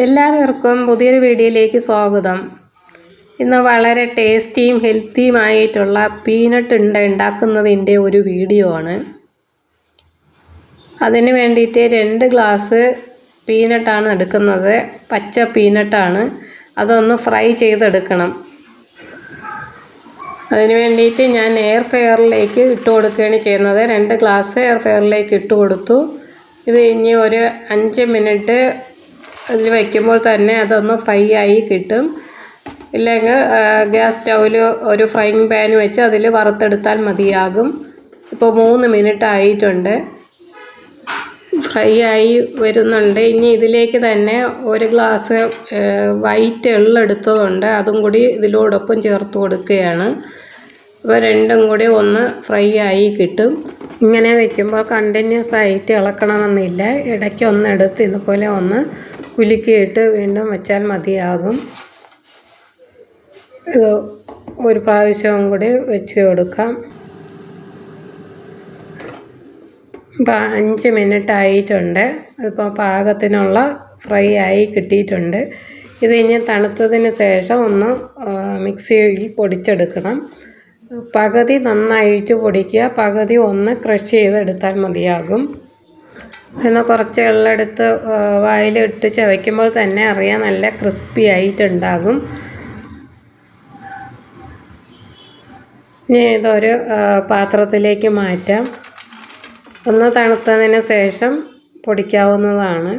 എല്ലാവർക്കും പുതിയൊരു വീഡിയോയിലേക്ക് സ്വാഗതം. ഇന്ന് വളരെ ടേസ്റ്റിയും ഹെൽത്തിയുമായിട്ടുള്ള പീനട്ട് ഉണ്ട ഉണ്ടാക്കുന്നതിന്റെ ഒരു വീഡിയോ ആണ്. അതിന് വേണ്ടിയിട്ട് രണ്ട് ഗ്ലാസ് പീനട്ടാണ് എടുക്കുന്നത്. പച്ച പീനട്ടാണ്. അതൊന്ന് ഫ്രൈ ചെയ്തെടുക്കണം. അതിന് വേണ്ടിയിട്ട് ഞാൻ എയർ ഫെയറിലേക്ക് ഇട്ട് കൊടുക്കുകയാണ് ചെയ്യുന്നത്. രണ്ട് ഗ്ലാസ് എയർ ഫെയറിലേക്ക് ഇട്ട് കൊടുത്തു. ഇത് ഇനി ഒരു അഞ്ച് മിനിറ്റ് അതിൽ വയ്ക്കുമ്പോൾ തന്നെ അതൊന്ന് ഫ്രൈ ആയി കിട്ടും. ഇല്ലെങ്കിൽ ഗ്യാസ് സ്റ്റൗവിൽ ഒരു ഫ്രൈങ് പാൻ വെച്ച് അതിൽ വറുത്തെടുത്താൽ മതിയാകും. ഇപ്പോൾ മൂന്ന് മിനിറ്റ് ആയിട്ടുണ്ട്. ഫ്രൈ ആയി വരുന്നുണ്ട്. ഇനി ഇതിലേക്ക് തന്നെ ഒരു ഗ്ലാസ് വൈറ്റ് എള്ളെടുത്തതുണ്ട് അതും കൂടി ഇതിലോടൊപ്പം ചേർത്ത് കൊടുക്കുകയാണ്. അപ്പോൾ രണ്ടും കൂടി ഒന്ന് ഫ്രൈ ആയി കിട്ടും. ഇങ്ങനെ വയ്ക്കുമ്പോൾ കണ്ടിന്യൂസ് ആയിട്ട് ഇളക്കണമെന്നില്ല. ഇടയ്ക്ക് എടുത്ത് ഇതുപോലെ ഒന്ന് കുലുക്കിയിട്ട് വീണ്ടും വെച്ചാൽ മതിയാകും. ഇത് ഒരു പ്രാവശ്യവും കൂടി വെച്ച് കൊടുക്കാം. ഇപ്പം അഞ്ച് മിനിറ്റ് ആയിട്ടുണ്ട്. ഇപ്പോൾ പാകത്തിനുള്ള ഫ്രൈ ആയി കിട്ടിയിട്ടുണ്ട്. ഇത് ഇനി തണുത്തതിന് ശേഷം ഒന്ന് മിക്സിയിൽ പൊടിച്ചെടുക്കണം. പകുതി നന്നായിട്ട് പൊടിക്കുക. പകുതി ഒന്ന് ക്രഷ് ചെയ്തെടുത്താൽ മതിയാകും. എന്ന് കുറച്ച് വെള്ളമെടുത്ത് വായിലിട്ട് ചവയ്ക്കുമ്പോൾ തന്നെ അറിയാം നല്ല ക്രിസ്പി ആയിട്ടുണ്ടാകും. ഇനി ഇതൊരു പാത്രത്തിലേക്ക് മാറ്റാം. ഒന്ന് തണുത്തതിന് ശേഷം പൊടിക്കാവുന്നതാണ്.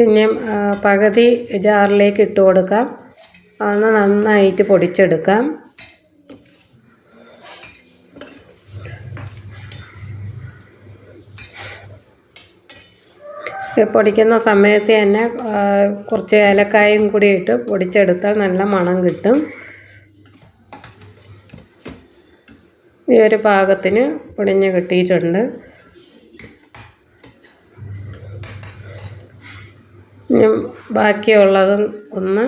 ഇനി പകുതി ജാറിലേക്ക് ഇട്ട് കൊടുക്കാം. ഒന്ന് നന്നായിട്ട് പൊടിച്ചെടുക്കാം. പൊടിക്കുന്ന സമയത്ത് തന്നെ കുറച്ച് ഏലക്കായും കൂടി ഇട്ട് പൊടിച്ചെടുത്താൽ നല്ല മണം കിട്ടും. ഈ ഒരു പാകത്തിന് പൊടിഞ്ഞ് കിട്ടിയിട്ടുണ്ട്. ബാക്കിയുള്ളതും ഒന്ന്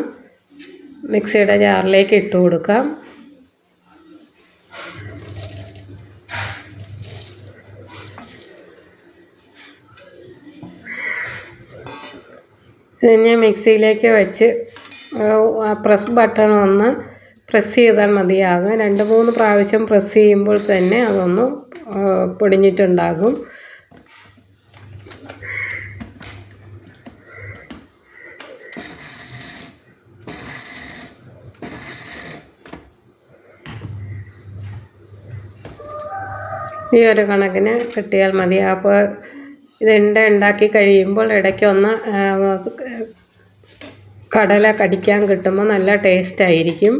മിക്സിയുടെ ജാറിലേക്ക് ഇട്ട് കൊടുക്കാം. ഇതിനെ മിക്സിയിലേക്ക് വെച്ച് പ്രസ് ബട്ടൺ ഒന്ന് പ്രസ് ചെയ്താൽ മതിയാകും. രണ്ട് മൂന്ന് പ്രാവശ്യം പ്രസ് ചെയ്യുമ്പോൾ തന്നെ അതൊന്ന് പൊടിഞ്ഞിട്ടുണ്ടാകും. ഈ ഒരു കണക്കിന് കിട്ടിയാൽ മതി. അപ്പോൾ ഇത് ഉണ്ടാക്കി കഴിയുമ്പോൾ ഇടയ്ക്കൊന്ന് കടല കടിക്കാൻ കിട്ടുമ്പോൾ നല്ല ടേസ്റ്റ് ആയിരിക്കും.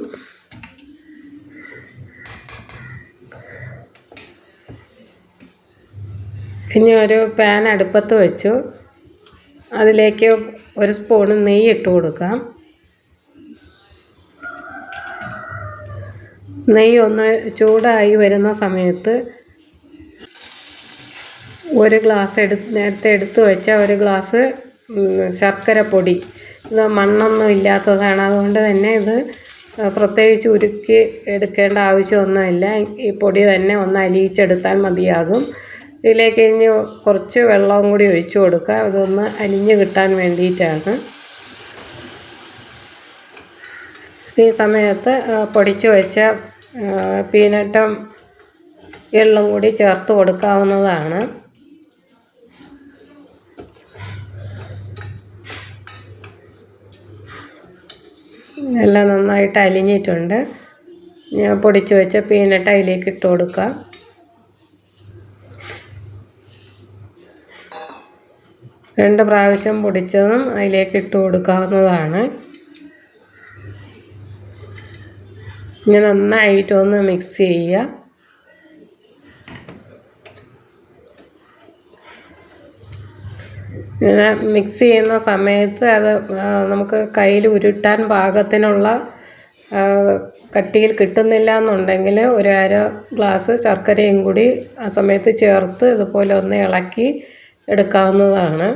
ഇനി ഒരു പാൻ അടുപ്പത്ത് വെച്ചു. അതിലേക്ക് ഒരു സ്പൂണ് നെയ്യ് ഇട്ട് കൊടുക്കാം. നെയ്യ് ഒന്ന് ചൂടായി വരുന്ന സമയത്ത് ഒരു ഗ്ലാസ് എടുത്ത് നേരത്തെ എടുത്ത് വെച്ച ഒരു ഗ്ലാസ് ശർക്കര പൊടി. ഇത് മണ്ണൊന്നും ഇല്ലാത്തതാണ്. അതുകൊണ്ട് തന്നെ ഇത് പ്രത്യേകിച്ച് ഉരുക്കി എടുക്കേണ്ട ആവശ്യമൊന്നുമില്ല. ഈ പൊടി തന്നെ ഒന്ന് അലിയിച്ചെടുത്താൽ മതിയാകും. ഇതിലേക്ക് ഇനി കുറച്ച് വെള്ളവും കൂടി ഒഴിച്ചു കൊടുക്കുക. അതൊന്ന് അലിഞ്ഞ് കിട്ടാൻ വേണ്ടിയിട്ടാണ്. ഈ സമയത്ത് പൊടിച്ചു വെച്ച പീനട്ടും എള്ളും കൂടി ചേർത്ത് കൊടുക്കാവുന്നതാണ്. എല്ലാം നന്നായിട്ട് അലിഞ്ഞിട്ടുണ്ട്. ഞാൻ പൊടിച്ചു വെച്ച പീനട്ട് അതിലേക്ക് ഇട്ട് കൊടുക്കാം. രണ്ട് പ്രാവശ്യം പൊടിച്ചതും അതിലേക്ക് ഇട്ട് കൊടുക്കാവുന്നതാണ്. ഇനി നന്നായിട്ടൊന്ന് മിക്സ് ചെയ്യുക. ഇങ്ങനെ മിക്സ് ചെയ്യുന്ന സമയത്ത് അത് നമുക്ക് കയ്യിൽ ഉരുട്ടാൻ പാകത്തിനുള്ള കട്ടിയിൽ കിട്ടുന്നില്ല എന്നുണ്ടെങ്കിൽ ഒരു അര ഗ്ലാസ് ശർക്കരയും കൂടി ആ സമയത്ത് ചേർത്ത് ഇതുപോലെ ഒന്ന് ഇളക്കി എടുക്കാവുന്നതാണ്.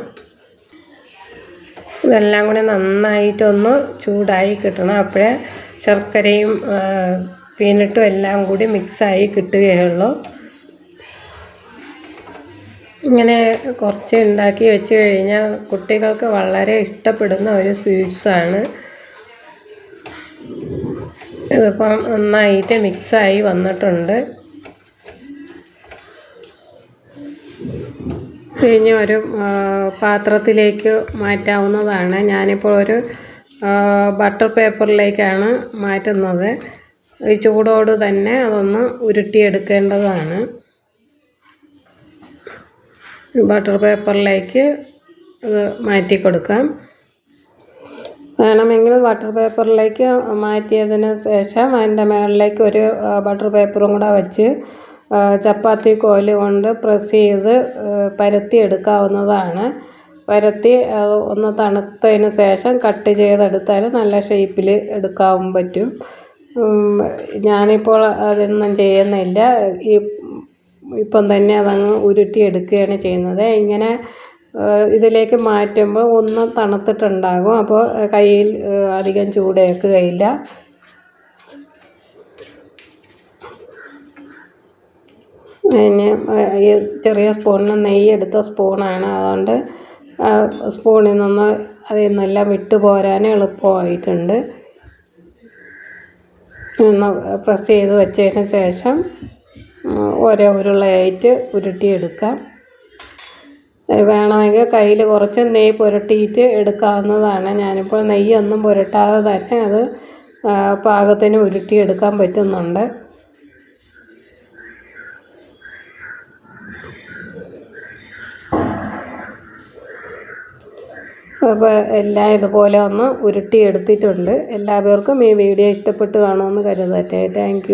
ഇതെല്ലാം കൂടി നന്നായിട്ടൊന്ന് ചൂടായി കിട്ടണം. അപ്പോഴേ ശർക്കരയും പീനട്ടും എല്ലാം കൂടി മിക്സായി കിട്ടുകയുള്ളൂ. ഇങ്ങനെ കുറച്ച് ഉണ്ടാക്കി വെച്ച് കഴിഞ്ഞാൽ കുട്ടികൾക്ക് വളരെ ഇഷ്ടപ്പെടുന്ന ഒരു സ്വീറ്റ്സാണ് ഇതിപ്പം നന്നായിട്ട് മിക്സായി വന്നിട്ടുണ്ട്. കഴിഞ്ഞ് ഒരു പാത്രത്തിലേക്ക് മാറ്റാവുന്നതാണ്. ഞാനിപ്പോൾ ഒരു ബട്ടർ പേപ്പറിലേക്കാണ് മാറ്റുന്നത്. ഈ ചൂടോട് തന്നെ അതൊന്ന് ഉരുട്ടിയെടുക്കേണ്ടതാണ്. ബട്ടർ പേപ്പറിലേക്ക് അത് മാറ്റി കൊടുക്കാം വേണമെങ്കിൽ ബട്ടർ പേപ്പറിലേക്ക് മാറ്റിയതിന് ശേഷം അതിന്റെ മുകളിലേക്ക് ഒരു ബട്ടർ പേപ്പറും കൂടെ വെച്ച് ചപ്പാത്തി കോൽ കൊണ്ട് പ്രസ് ചെയ്ത് പരത്തി എടുക്കാവുന്നതാണ്. പരത്തി ഒന്ന് തണുത്തതിന് ശേഷം കട്ട് ചെയ്തെടുത്താൽ നല്ല ഷേപ്പിൽ എടുക്കാൻ പറ്റും. ഞാനിപ്പോൾ അതൊന്നും ചെയ്യുന്നില്ല. ഈ ഇപ്പം തന്നെ അതങ്ങ് ഉരുട്ടിയെടുക്കുകയാണ് ചെയ്യുന്നത്. ഇങ്ങനെ ഇതിലേക്ക് മാറ്റുമ്പോൾ ഒന്ന് തണുത്തിട്ടുണ്ടാകും. അപ്പോൾ കയ്യിൽ അധികം ചൂടേൽക്കുകയില്ല പിന്നെ ഈ ചെറിയ സ്പൂണിന് നെയ്യ് എടുത്ത സ്പൂണാണ്. അതുകൊണ്ട് സ്പൂണിൽ നിന്ന് അതിൽ നിന്നെല്ലാം വിട്ടു പോരാൻ എളുപ്പമായിട്ടുണ്ട്. പ്രസ് ചെയ്ത് വെച്ചതിന് ശേഷം ഓരോ ഉരുളയായിട്ട് ഉരുട്ടിയെടുക്കാം. വേണമെങ്കിൽ കയ്യിൽ കുറച്ച് നെയ്യ് പുരട്ടിയിട്ട് എടുക്കാവുന്നതാണ്. ഞാനിപ്പോൾ നെയ്യൊന്നും പുരട്ടാതെ തന്നെ അത് പാകത്തിന് ഉരുട്ടിയെടുക്കാൻ പറ്റുന്നുണ്ട്. അപ്പോൾ എല്ലാം ഇതുപോലെ ഒന്ന് ഉരുട്ടി എടുത്തിട്ടുണ്ട് എല്ലാവർക്കും ഈ വീഡിയോ ഇഷ്ടപ്പെട്ട് കാണുമെന്ന് കരുതട്ടെ താങ്ക്